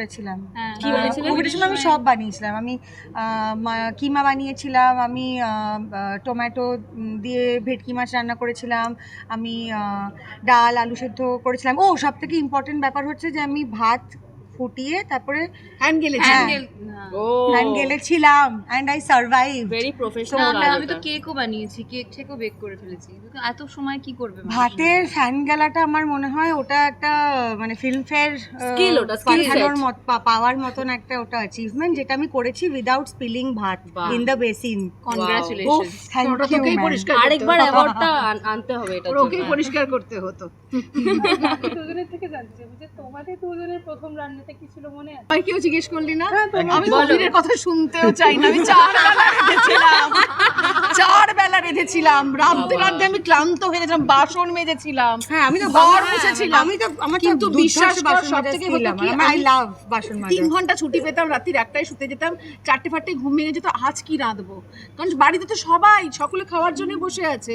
করেছিলাম। হ্যাঁ। কোভিডের সময় আমি সব বানিয়েছিলাম। আমি আহ, কিমা বানিয়েছিলাম আমি টমেটো দিয়ে ভেটকি মাছ রান্না করেছিলাম আমি ডাল আলু সেদ্ধ করেছিলাম। ও সব থেকে ইম্পর্টেন্ট ব্যাপার হচ্ছে যে আমি ভাত ফুটিয়ে তারপরে হ্যান্ড গেলে হ্যাঁ। Hand গেলেছিলাম and I survive very professional আমি তো কেকও বানিয়েছি কেক থেকেও বেক করে ফেলেছি। এত সময় কি করবে ভাতের ফ্যান গেলাটা আমার মনে হয় ওটা একটা মানে ফিল্ম ফেয়ার Skill ওটা, skill set. পাওয়ার মতন একটা ওটা অ্যাচিভমেন্ট যেটা আমি করেছি without spilling bhaat in the basin. Thank you পরিষ্কার আরেকবার অ্যাওয়ার্ডটা আনতে হবে এটা ওকেই পরিষ্কার করতে হতো। দুজনের থেকে জানতে চাইব যে তোমাদের দুজনের প্রথম রান্নাটা কি ছিল মনে আছে? আর কেউ জিজ্ঞেস করলি না? আমি বলো। কথা শুনতেও চাই না আমি চার বেলা রেঁধেছিলাম। চার বেলা রেঁধেছিলাম। রাঁধতে রাঁধতে আমি ক্লান্ত হয়ে গেছিলাম বাসন মেজেছিলাম হ্যাঁ আমি তো ঘর হ্যাঁ, মুছেছিলাম। আমি তো আমার কিন্তু বিশ্বাস কর, বাসন মাজা সবথেকে skill হতো কি, আই লাভ বাসন তিন ঘণ্টা ছুটি পেতাম রাত্রির একটাই শুতে যেতাম চারটে ফাটে ঘুমিয়ে যেত আজ কি রাঁধবো? কারণ বাড়িতে তো সবাই সকলে খাওয়ার জন্য বসে আছে।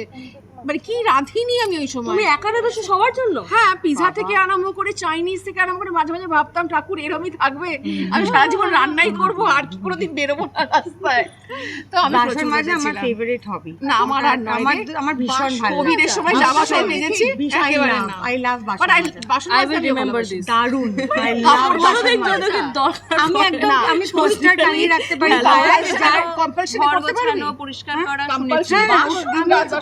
মানে কি রাঁধিনি আমি ওই সময়? তুমি একা সবার জন্য? হ্যাঁ পিজা থেকে আরম্ভ করে চাইনিজ থেকে আরম্ভ করে মাঝে মাঝে ভাবতাম ঠাকুর এরমই থাকবে। আমি সারা জীবন রান্নাই করব আর কি কোনোদিন বেরোবো না রাস্তায়। তো আমি বাসন মাজা আমার ফেভারিট হবি না আমার আর আমার আমার ভীষণ ভালো কোভিডের সময় জামা সব মেজেছি একেবারে না। আই লাভ বাসন আই বাসন মাজতে will আমি remember দারুণ। আই লাভ বাসন আমি একদম আমি পোস্টার টাঙিয়ে রাখতে পারি। হ্যাঁ, compulsory যারা- compulsory ঘর করতে? গোছানো পরিষ্কার করা। হ্যাঁ,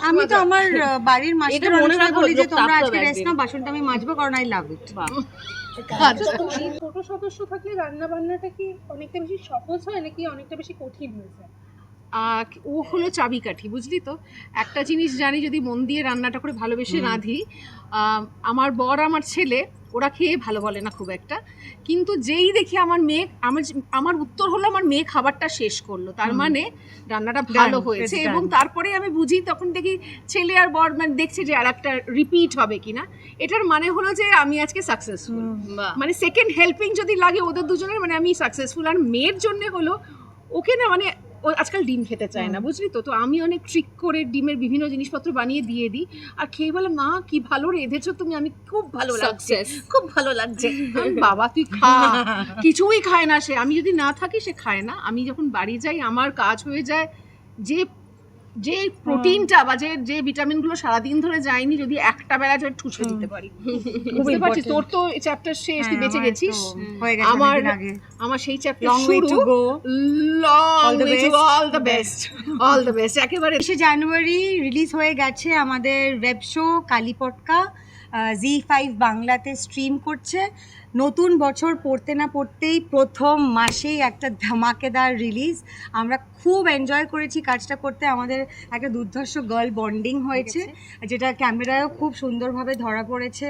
আমি- তো আমার বাড়ির মনে বলি যে তোমরা আজকে রেস্ট নাও বাসনটা আমি মাজবো কারণ আই লাভ ইট। আচ্ছা। ছোট সদস্য থাকলে রান্না বান্নাটা কি অনেকটা বেশি সহজ হয় নাকি অনেকটা বেশি কঠিন হয়ে যায়? ও হলো চাবিকাঠি বুঝলি তো? একটা জিনিস জানি যদি মন দিয়ে রান্নাটা করে ভালোবেসে রাঁধি আহ, আমার বর আমার ছেলে ওরা খেয়ে ভালো বলে না খুব একটা। কিন্তু যেই দেখি আমার মেয়ে আমার আমার উত্তর হলো আমার মেয়ে খাবারটা শেষ করল। তার মানে রান্নাটা ভালো হয়েছে এবং. তারপরে আমি বুঝি তখন দেখি ছেলে আর বর মানে দেখছে যে আর একটা রিপিট হবে কিনা। এটার মানে হলো যে আমি আজকে সাকসেসফুল মানে সেকেন্ড হেল্পিং যদি লাগে ওদের দুজনের মানে আমি সাকসেসফুল আর মেয়ের জন্য হলো ওকে না মানে ও আজকাল ডিম খেতে চায় না বুঝলি তো? তো আমি অনেক ট্রিক করে ডিমের বিভিন্ন জিনিসপত্র বানিয়ে দিয়ে দিই। আর খেয়ে বলে মা কি ভালো রেঁধেছো তুমি আমি খুব ভালো লাগছে। খুব ভালো লাগছে। বাবা তুই খা। কিছুই খায় না সে। আমি যদি না থাকি সে খায় না। আমি যখন বাড়ি যাই আমার কাজ হয়ে যায় যে যে প্রোটিনটা বা যে যে ভিটামিনগুলো সারাদিন ধরে যায়নি যদি একটা বেলা যদি ঠুসে দিতে পারি। বুঝতে পারছিস তোর তো চ্যাপ্টার শেষ তুই হ্যাঁ, বেঁচে গেছিস? হয়ে গেছে আমার আগে। আমার সেই চ্যাপ্টার লং শুরু। To go long way to all the best all the best একেবারে তেইশে জানুয়ারি রিলিজ হয়ে গেছে আমাদের web show Kalipatka Zee five বাংলাতে স্ট্রিম করছে। নতুন বছর পড়তে না পড়তেই প্রথম মাসেই একটা ধামাকেদার রিলিজ আমরা খুব এনজয় করেছি কাজটা করতে। আমাদের একটা দুর্ধর্ষ গার্ল বন্ডিং হয়েছে যেটা ক্যামেরায়ও খুব সুন্দরভাবে ধরা পড়েছে।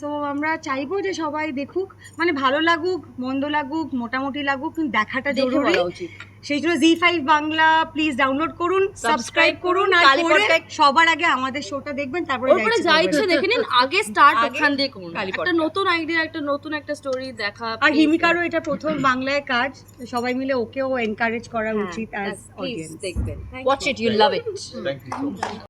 সো আমরা চাইব যে সবাই দেখুক মানে ভালো লাগুক মন্দ লাগুক মোটামুটি লাগুক কিন্তু দেখাটা জরুরি। উচিত। সেই জন্য Zee five Bangla please download করুন সাবস্ক্রাইব করুন আর করে সবার আগে আমাদের শোটা দেখবেন তারপরে পরে যা ইচ্ছে দেখে নিন আগে স্টার্ট ওখান দিয়ে করুন। একটা নতুন আইডিয়া একটা নতুন একটা স্টোরি দেখা আর হিমিকারও এটা প্রথম বাংলায় কাজ সবাই মিলে ওকেও এনকারেজ করা হ্যাঁ, উচিত অ্যাজ অডিয়েন্স দেখবেন। Watch it you love it